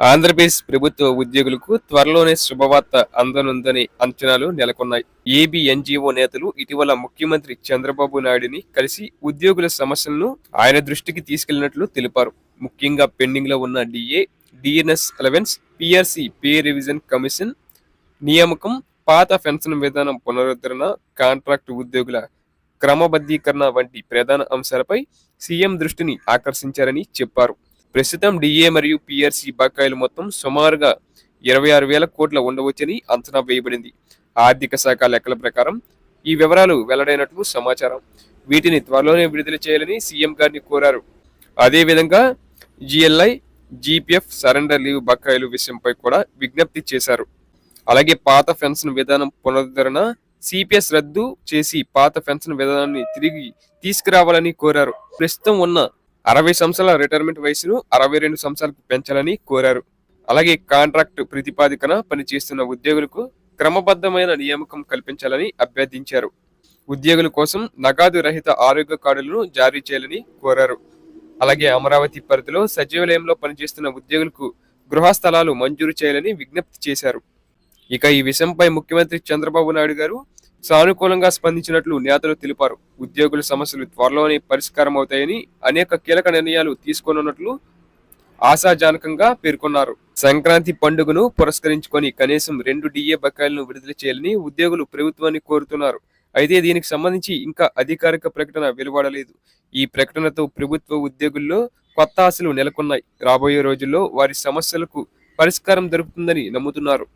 ఆంధ్రప్రదేశ్ ప్రభుత్వ ఉద్యోగులకు త్వరలోనే శుభవార్త అందనుందని అంచనాలు నెలకొన్నాయి. ఏబీ ఎన్జీఓ నేతలు ఇటీవల ముఖ్యమంత్రి చంద్రబాబు నాయుడిని కలిసి ఉద్యోగుల సమస్యలను ఆయన దృష్టికి తీసుకెళ్ళినట్లు తెలిపారు. ముఖ్యంగా పెండింగ్లో ఉన్న DA DNS allowance PRC pay revision commission నియామకం పాత పెన్షన్ విధానం పునరుద్ధరణ కాంట్రాక్ట్ ఉద్యోగుల క్రమబద్ధీకరణ వంటి ప్రధాన అంశాలపై సీఎం దృష్టిని ఆకర్షించారని చెప్పారు. ప్రస్తుతం డిఏ మరియు పిఆర్సి బకాయిలు మొత్తం సుమారుగా ఇరవై ఆరు వేల కోట్ల ఉండవచ్చని అంచనా వేయబడింది. ఆర్థిక శాఖ లెక్కల ప్రకారం ఈ వివరాలు వెల్లడైనట్లు సమాచారం. వీటిని త్వరలోనే విడుదల చేయాలని సీఎం గారిని కోరారు. అదేవిధంగా జిఎల్ఐ జీపీఎఫ్ సరెండర్ లీవ్ బకాయిలు విషయంపై కూడా విజ్ఞప్తి చేశారు. అలాగే పాత పెన్షన్ విధానం పునరుద్ధరణ సిపిఎస్ రద్దు చేసి పాత పెన్షన్ విధానాన్ని తిరిగి తీసుకురావాలని కోరారు. ప్రస్తుతం ఉన్న అరవై సంవత్సరాల రిటైర్మెంట్ వయసును అరవై రెండు సంవత్సరాలకు పెంచాలని కోరారు. అలాగే కాంట్రాక్ట్ ప్రతిపాదికన పనిచేస్తున్న ఉద్యోగులకు క్రమబద్ధమైన నియామకం కల్పించాలని అభ్యర్థించారు. ఉద్యోగుల కోసం నగదు రహిత ఆరోగ్య కార్డులను జారీ చేయాలని కోరారు. అలాగే అమరావతి పరిధిలో సచివాలయంలో పనిచేస్తున్న ఉద్యోగులకు గృహ స్థలాలు మంజూరు చేయాలని విజ్ఞప్తి చేశారు. ఇక ఈ విషయంపై ముఖ్యమంత్రి చంద్రబాబు నాయుడు గారు సానుకూలంగా స్పందించినట్లు నేతలు తెలిపారు. ఉద్యోగుల సమస్యలు త్వరలోనే పరిష్కారం అవుతాయని అనేక కీలక నిర్ణయాలు తీసుకోనున్నట్లు ఆశాజనకంగా పేర్కొన్నారు. సంక్రాంతి పండుగను పురస్కరించుకొని కనీసం రెండు డిఏ బకాయిలను విడుదల చేయాలని ఉద్యోగులు ప్రభుత్వాన్ని కోరుతున్నారు. అయితే దీనికి సంబంధించి ఇంకా అధికారిక ప్రకటన వెలువడలేదు. ఈ ప్రకటనతో ప్రభుత్వ ఉద్యోగుల్లో కొత్త ఆశలు నెలకొన్నాయి. రాబోయే రోజుల్లో వారి సమస్యలకు పరిష్కారం దొరుకుతుందని నమ్ముతున్నారు.